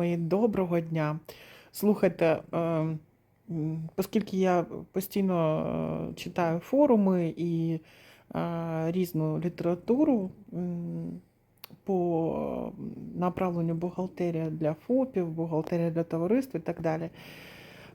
Мої доброго дня. Слухайте, е, оскільки я постійно е, читаю форуми і е, різну літературу по направленню бухгалтерія для ФОПів, бухгалтерія для товариств і так далі.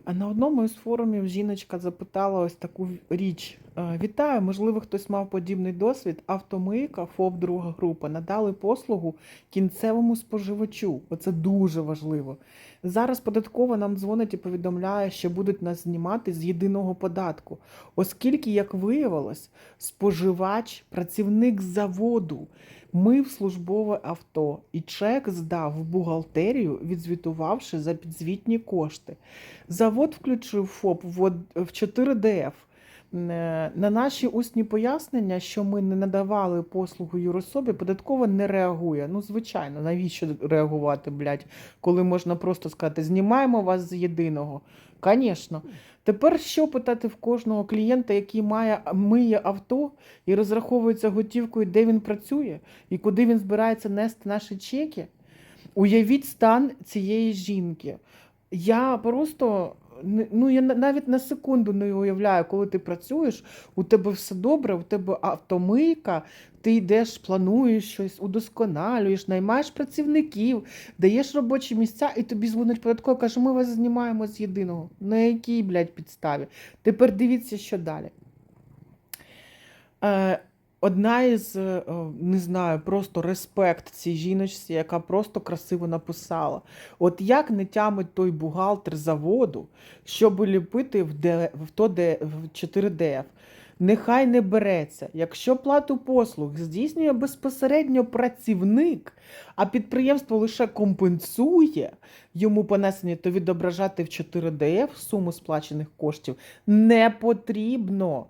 На одному із форумів жіночка запитала ось таку річ. Е, Вітаю, можливо, хтось мав подібний досвід. Автомийка, ФОП друга група надали послугу кінцевому споживачу. Оце дуже важливо. Зараз податкова нам дзвонить і повідомляє, що будуть нас знімати з єдиного податку, оскільки, як виявилось, споживач, працівник заводу, мив службове авто і чек здав в бухгалтерію, відзвітувавши за підзвітні кошти. Завод включив ФОП в од- 4ДФ. Е, На наші усні пояснення, що ми не надавали послугу юрособі, податково не реагує. Ну, звичайно, навіщо реагувати, блядь, коли можна просто сказати, знімаємо вас з єдиного. Звісно. Тепер що питати в кожного клієнта, який має миє авто і розраховується готівкою, де він працює, і куди він збирається нести наші чеки? Уявіть стан цієї жінки. Я просто ну я навіть на секунду не уявляю, коли ти працюєш, у тебе все добре, у тебе автомийка, ти йдеш, плануєш щось, удосконалюєш, наймаєш працівників, даєш робочі місця, і тобі дзвонить податково, каже, ми вас знімаємо з єдиного. На якій, блядь, підставі? Тепер дивіться, що далі. Е, Одна із, е, не знаю, просто респект цій жіночці, яка просто красиво написала. От як не тямить той бухгалтер заводу, щоб ліпити в, Д, в, то, Д, в 4ДФ. Нехай не береться. Якщо плату послуг здійснює безпосередньо працівник, а підприємство лише компенсує йому понесення, то відображати в 4ДФ суму сплачених коштів не потрібно.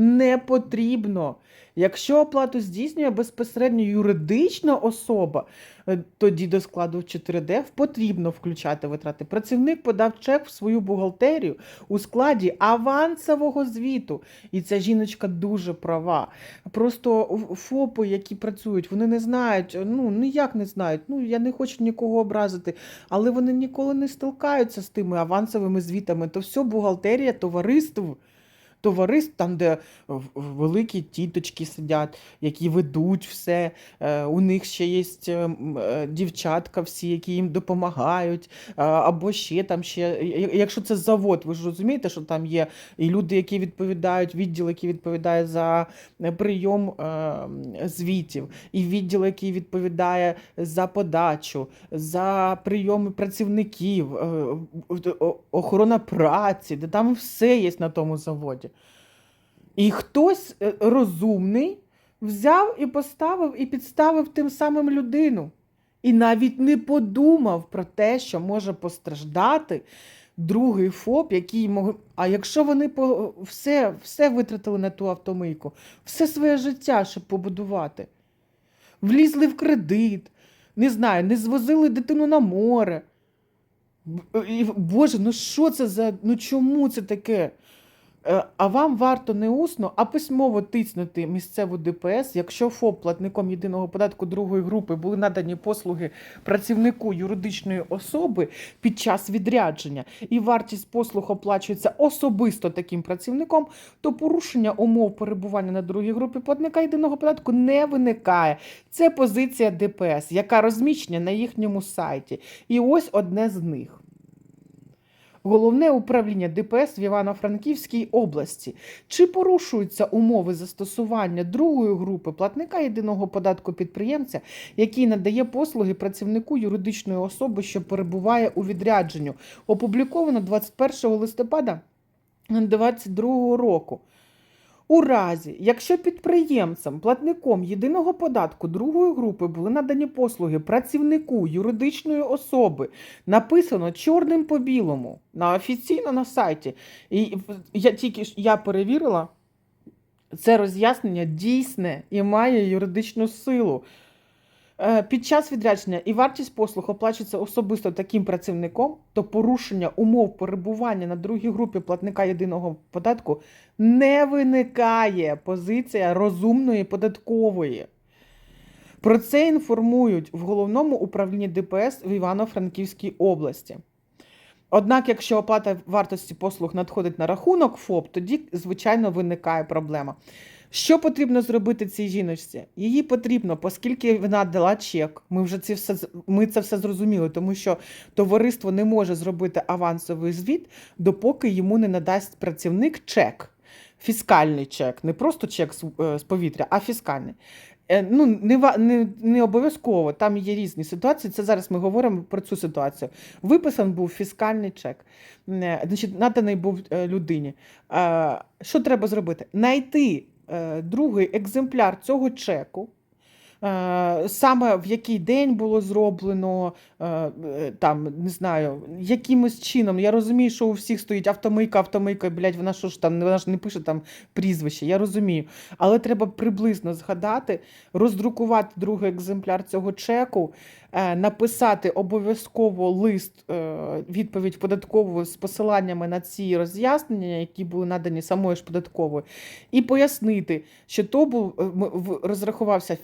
Не потрібно. Якщо оплату здійснює безпосередньо юридична особа, е, тоді до складу 4D потрібно включати витрати. Працівник подав чек в свою бухгалтерію у складі авансового звіту. І ця жіночка дуже права. Просто ФОПи, які працюють, вони не знають, ну ніяк не знають. Ну я не хочу нікого образити, але вони ніколи не стикаються з тими авансовими звітами. То все бухгалтерія товариств товариств, там, де великі тіточки сидять, які ведуть все. Е, У них ще є е, е, дівчатка всі, які їм допомагають. Або ще там ще. Якщо це завод, ви ж розумієте, що там є і люди, які відповідають, відділ, який відповідає за прийом звітів, і відділ, який відповідає за подачу, за прийом працівників, охорона праці, де там все є на тому заводі. І хтось е, розумний взяв і поставив і підставив тим самим людину. І навіть не подумав про те, що може постраждати другий ФОП, який мог. А якщо вони все, все витратили на ту автомийку, все своє життя, щоб побудувати, влізли в кредит, не знаю, не звозили дитину на море. Боже, ну що це за. Ну чому це таке? Е, А вам варто не усно, а письмово тиснути місцеву ДПС, якщо ФОП платником єдиного податку другої групи були надані послуги працівнику юридичної особи під час відрядження, і вартість послуг оплачується особисто таким працівником, то порушення умов перебування на другій групі платника єдиного податку не виникає. Це позиція ДПС, яка розміщена на їхньому сайті. І ось одне з них. Головне управління ДПС в Івано-Франківській області. Чи порушуються умови застосування другої групи платника єдиного податку підприємця, який надає послуги працівнику юридичної особи, що перебуває у відрядженню? Опубліковано 21 листопада 2022 року. У разі, якщо підприємцям, платником єдиного податку другої групи були надані послуги працівнику юридичної особи, написано чорним по білому на офіційно на сайті. І я тільки я перевірила, це роз'яснення дійсне і має юридичну силу. Е, Під час відрядження і вартість послуг оплачується особисто таким працівником, то порушення умов перебування на другій групі платника єдиного податку не виникає. Позиція розумної податкової. Про це інформують в головному управлінні ДПС в Івано-Франківській області. Однак, якщо оплата вартості послуг надходить на рахунок ФОП, тоді, звичайно, виникає проблема. Що потрібно зробити цій жіночці? Її потрібно, оскільки вона дала чек. Ми вже це все ми це все зрозуміли, тому що товариство не може зробити авансовий звіт, допоки йому не надасть працівник чек. Фіскальний чек, не просто чек з, е, повітря, а фіскальний. Е, Ну, не, не, не обов'язково, там є різні ситуації. Це зараз ми говоримо про цю ситуацію. Виписан був фіскальний чек, Е, значить, наданий був людині. Що треба зробити? Найти другий екземпляр цього чеку. Е, Саме в який день було зроблено, е, е, там, не знаю, якимось чином. Я розумію, що у всіх стоїть автомийка, автомийка, блядь, вона що ж там, вона ж не пише там прізвище, я розумію. Але треба приблизно згадати, роздрукувати другий екземпляр цього чеку, написати обов'язково лист, відповідь податкову з посиланнями на ці роз'яснення, які були надані самою ж податковою, і пояснити, що то був розрахувався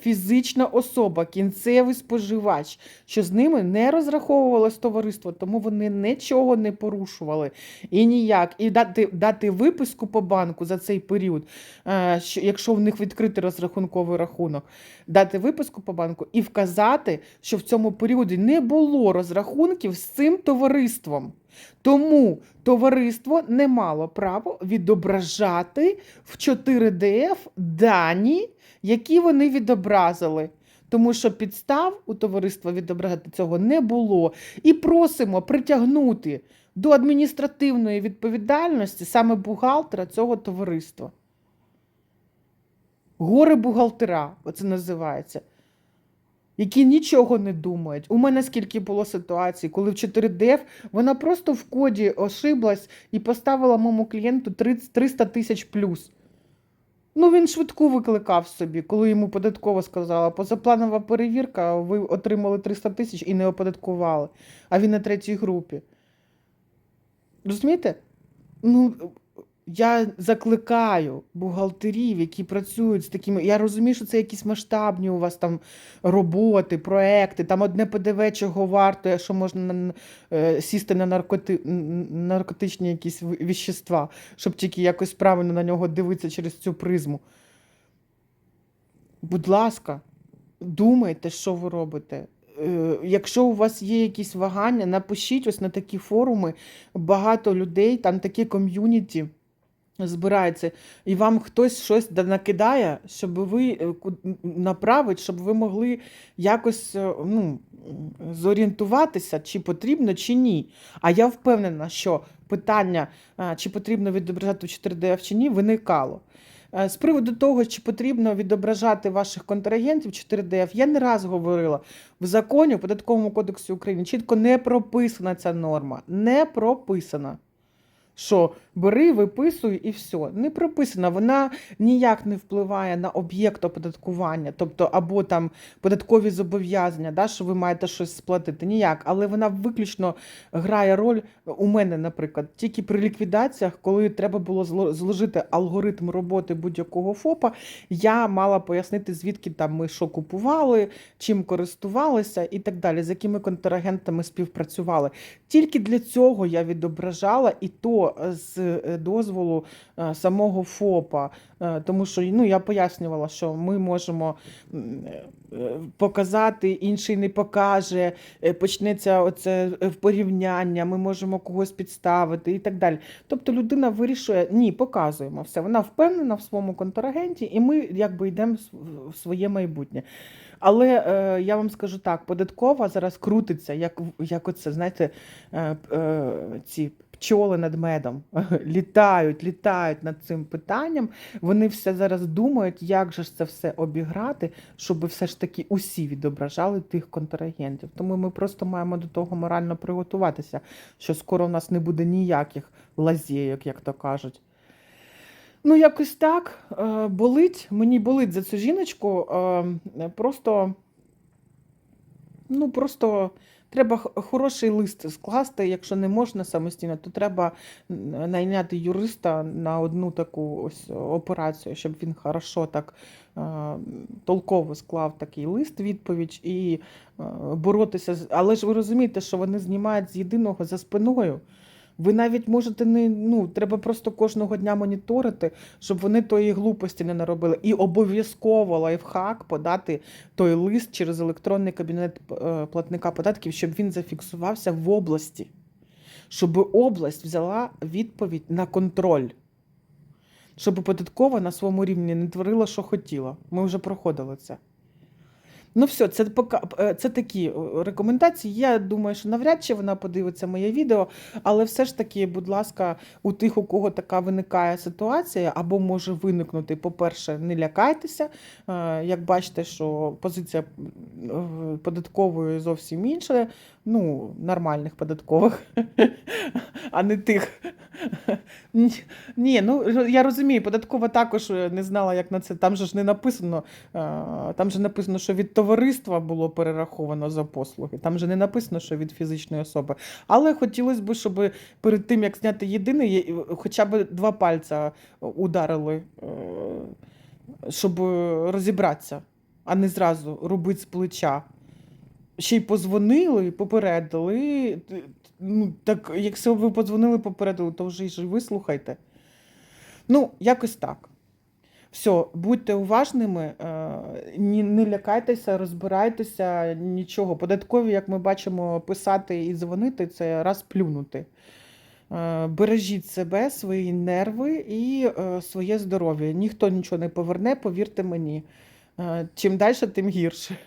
фізична особа, кінцевий споживач, що з ними не розраховувалось товариство, тому вони нічого не порушували і ніяк. І дати, дати виписку по банку за цей період, е, що, якщо в них відкритий розрахунковий рахунок, дати виписку по банку і вказати, що в цьому періоді не було розрахунків з цим товариством. Тому товариство не мало право відображати в 4DF дані, які вони відобразили. Тому що підстав у товариства відображати цього не було. І просимо притягнути до адміністративної відповідальності саме бухгалтера цього товариства. Горе бухгалтера, оце називається. Які нічого не думають. У мене скільки було ситуацій, коли в 4DF вона просто в коді ошиблась і поставила моєму клієнту 300 тисяч плюс. Ну, він швидку викликав собі, коли йому податково сказала, позапланова перевірка, ви отримали 300 тисяч і не оподаткували, а він на третій групі. Розумієте? Ну, я закликаю бухгалтерів, які працюють з такими. Я розумію, що це якісь масштабні у вас там роботи, проекти, там одне ПДВ чого варто, що можна на- е, сісти на наркоти... наркотичні якісь віщества, щоб тільки якось правильно на нього дивитися через цю призму. Будь ласка, думайте, що ви робите. Е, Якщо у вас є якісь вагання, напишіть ось на такі форуми. Багато людей, там такі ком'юніті збирається, і вам хтось щось накидає, щоб ви е, направить, щоб ви могли якось е, ну, зорієнтуватися, чи потрібно, чи ні. А я впевнена, що питання, чи потрібно відображати в 4DF чи ні, виникало. Е, З приводу того, чи потрібно відображати ваших контрагентів 4DF, я не раз говорила, в законі, в Податковому кодексі України чітко не прописана ця норма. Не прописана. Що бери, виписуй і все. Не прописана. Вона ніяк не впливає на об'єкт оподаткування, тобто або там податкові зобов'язання, да, що ви маєте щось сплатити. Ніяк. Але вона виключно грає роль у мене, наприклад, тільки при ліквідаціях, коли треба було зло- зложити алгоритм роботи будь-якого ФОПа, я мала пояснити, звідки там ми що купували, чим користувалися і так далі, з якими контрагентами співпрацювали. Тільки для цього я відображала і то з е, дозволу е, самого ФОПа, Е, тому що ну, я пояснювала, що ми можемо показати, інший не покаже, почнеться оце порівняння, ми можемо когось підставити і так далі. Тобто людина вирішує, ні, показуємо все. Вона впевнена в своєму контрагенті, і ми якби йдемо в своє майбутнє. Але е, я вам скажу так: податкова зараз крутиться, як, як оце, знаєте, е, е, ці пчоли над медом літають, літають над цим питанням. Вони все зараз думають, як же ж це все обіграти, щоб все ж таки усі відображали тих контрагентів. Тому ми просто маємо до того морально приготуватися, що скоро у нас не буде ніяких лазєйок, як то кажуть. Ну, якось так. Е, болить, мені болить за цю жіночку. Е, просто, ну, просто Треба хороший лист скласти. Якщо не можна самостійно, то треба найняти юриста на одну таку ось операцію, щоб він хорошо так толково склав такий лист, відповідь і боротися з. Але ж ви розумієте, що вони знімають з єдиного за спиною. Ви навіть можете не ну, треба просто кожного дня моніторити, щоб вони тої глупості не наробили. І обов'язково лайфхак подати той лист через електронний кабінет е, платника податків, щоб він зафіксувався в області, щоб область взяла відповідь на контроль. Щоб податкова на своєму рівні не творила, що хотіла. Ми вже проходили це. Ну, все, це пока е, це такі е, рекомендації. Я думаю, що навряд чи вона подивиться моє відео, але все ж таки, будь ласка, у тих, у кого така виникає ситуація, або може виникнути, по-перше, не лякайтеся. Е, Як бачите, що позиція податкової зовсім інша, ну, нормальних податкових, а не тих. Ні, ну я розумію, податкова також е, не знала, як на це. Там же ж не написано, е, там же написано, що від товариства було перераховано за послуги. Там же не написано, що від фізичної особи. Але хотілося б, щоб перед тим, як зняти єдиний, хоча б два пальця ударили, е, щоб розібратися, а не зразу робити з плеча. Ще й позвонили, попередили. Ну, так, якщо ви подзвонили, попередили, то вже ж вислухайте. Ну, якось так. Все, будьте уважними, е, не лякайтеся, розбирайтеся, нічого. Податкові, як ми бачимо, писати і дзвонити це раз плюнути. Е, Бережіть себе, свої нерви і е, своє здоров'я. Ніхто нічого не поверне, повірте мені. Чим далі, тим гірше.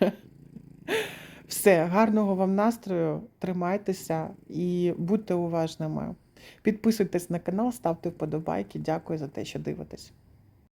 Все, гарного вам настрою, тримайтеся і будьте уважними. Підписуйтесь на канал, ставте вподобайки. Дякую за те, що дивитесь.